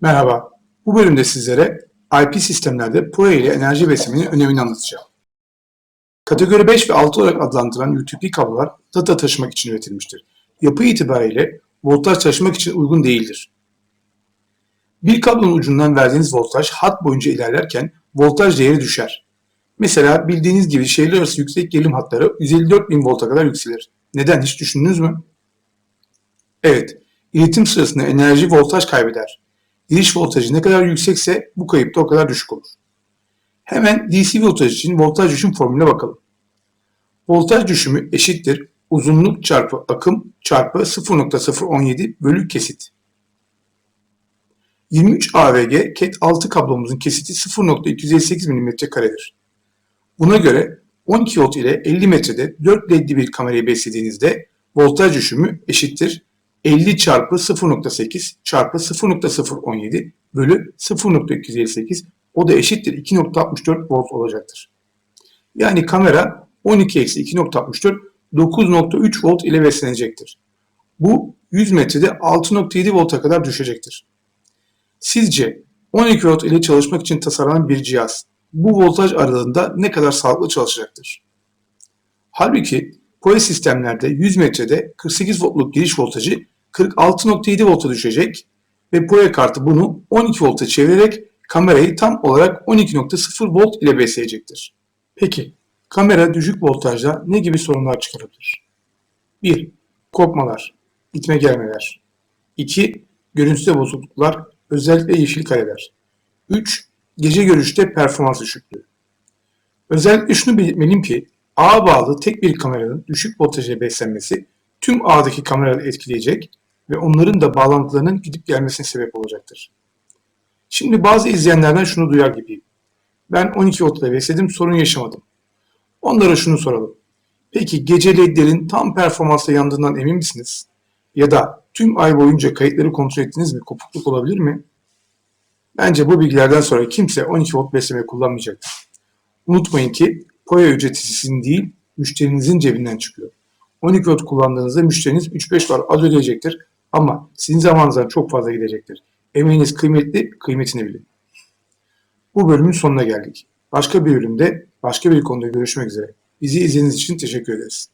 Merhaba, bu bölümde sizlere IP sistemlerde PoE ile enerji beslemenin önemini anlatacağım. Kategori 5 ve 6 olarak adlandırılan UTP kablolar data taşımak için üretilmiştir. Yapı itibariyle voltaj taşımak için uygun değildir. Bir kablonun ucundan verdiğiniz voltaj hat boyunca ilerlerken voltaj değeri düşer. Mesela bildiğiniz gibi şehirler arası yüksek gerilim hatları 154 bin volta kadar yükselir. Neden hiç düşündünüz mü? Evet, iletim sırasında enerji voltaj kaybeder. Giriş voltajı ne kadar yüksekse bu kayıp da o kadar düşük olur. Hemen DC voltaj için voltaj düşüm formülüne bakalım. Voltaj düşümü eşittir uzunluk çarpı akım çarpı 0.017 bölü kesit. 23 AVG ket 6 kablomuzun kesiti 0.258 mm karedir. Buna göre 12 volt ile 50 metrede 4 ledli bir kamerayı beslediğinizde voltaj düşümü eşittir 50 çarpı 0.8 çarpı 0.017 bölü 0.258 o da eşittir 2.64 volt olacaktır. Yani kamera 12 eksi 2.64 9.3 volt ile beslenecektir. Bu 100 metrede 6.7 volta kadar düşecektir. Sizce 12 volt ile çalışmak için tasarlanan bir cihaz bu voltaj aralığında ne kadar sağlıklı çalışacaktır? Halbuki PoE sistemlerde 100 metrede 48 voltluk giriş voltajı 46.7 volta düşecek ve PoE kartı bunu 12 volta çevirerek kamerayı tam olarak 12.0 volt ile besleyecektir. Peki kamera düşük voltajda ne gibi sorunlar çıkarabilir? 1. Kopmalar, gitme gelmeler. 2. Görüntüde bozukluklar, özellikle yeşil kareler. 3. Gece görüşte performans düşüklüğü. Özellikle şunu belirtmeliyim ki ağa bağlı tek bir kameranın düşük voltajla beslenmesi tüm ağdaki kameraları etkileyecek ve onların da bağlantılarının gidip gelmesine sebep olacaktır. Şimdi bazı izleyenlerden şunu duyar gibiyim. Ben 12 voltla besledim sorun yaşamadım. Onlara şunu soralım. Peki gece ledlerin tam performansla yandığından emin misiniz? Ya da tüm ay boyunca kayıtları kontrol ettiniz mi? Kopukluk olabilir mi? Bence bu bilgilerden sonra kimse 12 volt besleme kullanmayacaktır. Unutmayın ki POE ücreti sizin değil, müşterinizin cebinden çıkıyor. 12 volt kullandığınızda müşteriniz 3-5 var az ödeyecektir ama sizin zamanınızdan çok fazla gidecektir. Emeğiniz kıymetli, kıymetini bilin. Bu bölümün sonuna geldik. Başka bir bölümde, başka bir konuda görüşmek üzere. Bizi izlediğiniz için teşekkür ederiz.